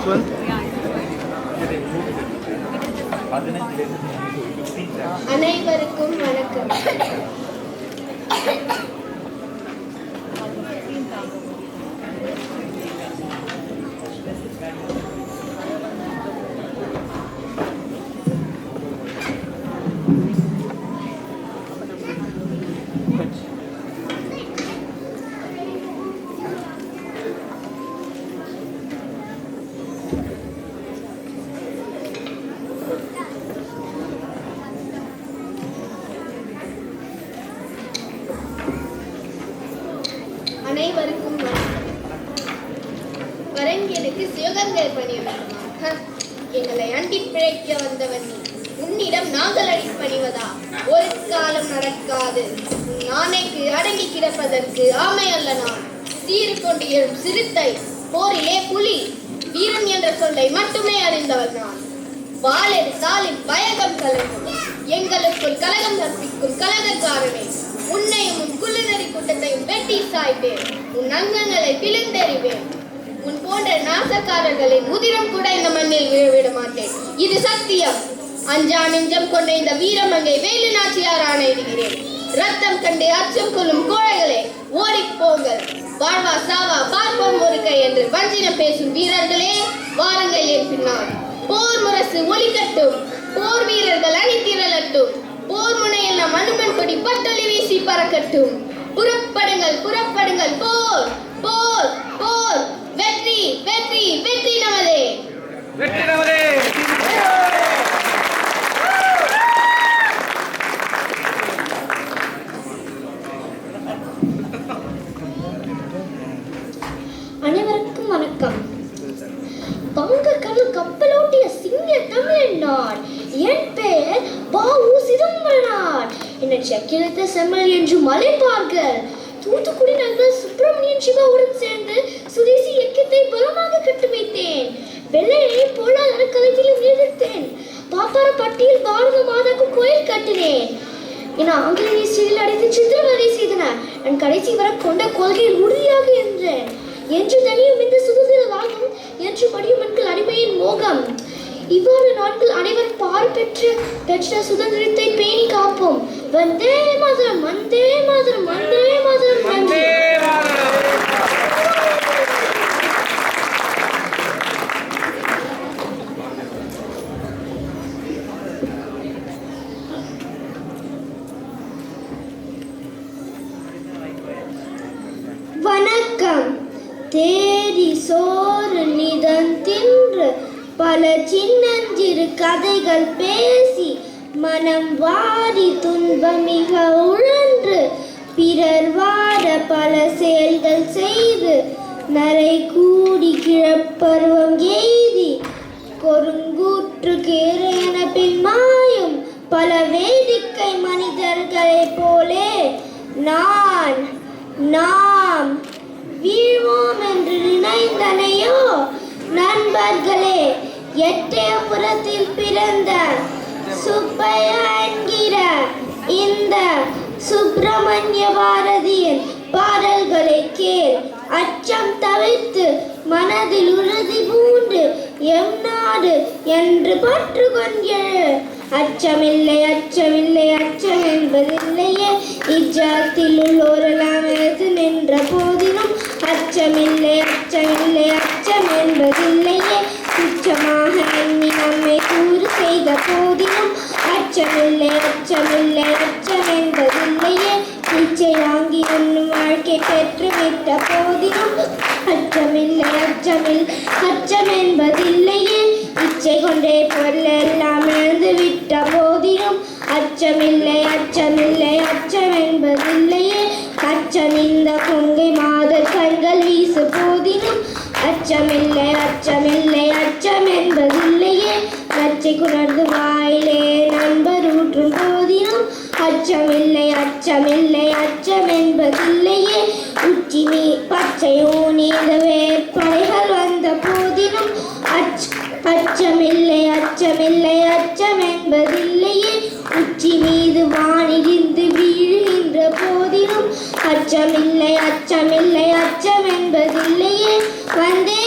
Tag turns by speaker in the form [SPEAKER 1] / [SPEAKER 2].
[SPEAKER 1] This one?
[SPEAKER 2] அனைவருக்கும் வணக்கம் அனைவருக்கும் வணக்கம். வரங்கனுக்கு சிவகங்கை பணி எங்களை அண்டி பிழைக்க வந்தவன் நீ. உன்னிடம் நாங்கள் அடி பணிவதா? ஒரு காலம் நடக்காது. நானைக்கு அடங்கி கிடப்பதற்கு ஆமை அல்ல நான். சீறு கொண்டு எழும் சிறுத்தை போரிலே புலி. வீரன் என்ற சொல்லை மட்டுமே அறிந்தவன் நான். வாள் எடுத்தால் பயகம் கலங்கும். எங்களுக்குள் கலகம் கற்பிக்கும் கலகக்காரனே. கட்டி சாய்ப்பேன். உன் அங்கங்களை பிளந்தறிவேன். உன் போன்ற நாசக்காரர்களின் உதிரம் கூட இந்த மண்ணில் விழவிட மாட்டேன் இது சத்தியம். அஞ்சா நெஞ்சம் கொண்ட இந்த வீரமங்கை வேலு நாச்சியார் ஆணையிடுகிறேன். ரத்தம் கண்டு அச்சம் கொள்ளும் கோழைகளே ஓடி போங்கள். வாழ்வா சாவா பார்ப்போம் ஒரு கை என்று வஞ்சினம் பேசும் வீரர்களே வாருங்கள் என் பின்னால். போர் முரசு ஒலிக்கட்டும். போர் வீரர்கள் அணி திரளட்டும். போர் முனையில் நம் அனுமன் கொடி பட்டொலி வீசி பறக்கட்டும். புறப்பட புறப்படுங்கள் புறப்படுங்கள். போர் போர் போர். வெற்றி வெற்றி வெற்றி நமதே.
[SPEAKER 1] வெற்றி நமதே.
[SPEAKER 2] அனைவருக்கும் வணக்கம். வங்கக்கடல் கப்பலோட்டிய சிங்க தமிழன் நான். என் பெயர் பாவு சிதம்பரனார். என்னை செக்கிழத்த செம்மல் என்று மலைப்பார்கள். தூத்துக்குடி நண்பர் சுப்பிரமணியன் சிவாவுடன் சேர்ந்து சுதேசி இயக்கத்தை பலமாக கட்டு வைத்தேன் வெள்ளையனை பொருளாதார கலைத்திலும் எதிர்த்தேன் பாப்பாரப்பட்டியில் பாரத மாதாக்கு கோயில் கட்டினேன். என ஆங்கிலேய சிறையில் அடைத்து சித்திரவதை செய்தனர் நான் கடைசி வர கொண்ட கொள்கையில் உறுதியாக இருந்தேன். என்று தனியும் இந்த சுதந்திர வாகம் என்று படியும் எங்கள் அடிமையின் மோகம். இவ்வாறு நாட்கள் அனைவரும் பார் பெற்று பெற்ற சுதந்திரத்தை பேணி காப்போம். வந்தே மாதரம் வந்தே மாதரம் வந்தே மாதரம் நன்றி வணக்கம் தேடி சோறு நிதம் தின்று பல சின்னஞ்சிறு கதைகள் பேசி மனம் வாரி துன்பம் மிக உழன்று. பிறர் வாட பல செயல்கள் செய்து நரை கூடி கிழப்பருவம் எய்தி கொருங்கூற்று கேரென மாயும். பல வேடிக்கை மனிதர்களைப் போலே நான் நாம் வீழ்வோம் என்று நினைந்தனையோ நண்பர்களே. எட்டயபுரத்தில் பிறந்த சுப்பையா என்கிற இந்த சுப்பிரமணிய பாரதியின் பாடல்களை கேள். அச்சம் தவிர்த்து மனதில் உறுதி பூண்டு எம் நாடு என்று பற்று கொண்டெழு அச்சமில்லை அச்சமில்லை அச்சம் என்பதில்லையே. இஜாத்தில் உள்ளோரெல்லாம் எதிர்த்து நின்ற போதிலும் அச்சமில்லை அச்சமில்லை அச்சம் என்பதில்லையே. துச்சமாக செய்த போதிலும் அச்சமில்லை அச்சமில்லை அச்சம் என்பதில்லையே பிச்சை என்னும் வாழ்க்கை பெற்றுவிட்ட போதிலும் அச்சமில்லை அச்சமில் அச்சம் என்பதில்லையே இச்சை கொண்டே பொருள் எல்லாம் இழந்து விட்ட போதிலும் அச்சமில்லை அச்சமில்லை அச்சம் என்பதில்லையே அச்சம் இந்த பொங்கை மாதர் கண்கள் வீசு போதிலும் அச்சமில்லை அச்சமில்லை அச்சை குணர்ந்து வாயிலே நண்பர் ஊற்றும் போதிலும் அச்சமில்லை அச்சமில்லை அச்சம் என்பதில்லையே உச்சி மீ பச்சையோ நீத வேற்படைகள் வந்த போதிலும் அச்ச அச்சமில்லை அச்சமில்லை அச்சம் என்பதில்லையே உச்சி மீது வானிலிருந்து வீழ்கின்ற போதிலும் அச்சமில்லை அச்சமில்லை அச்சம் என்பதில்லையே வந்தே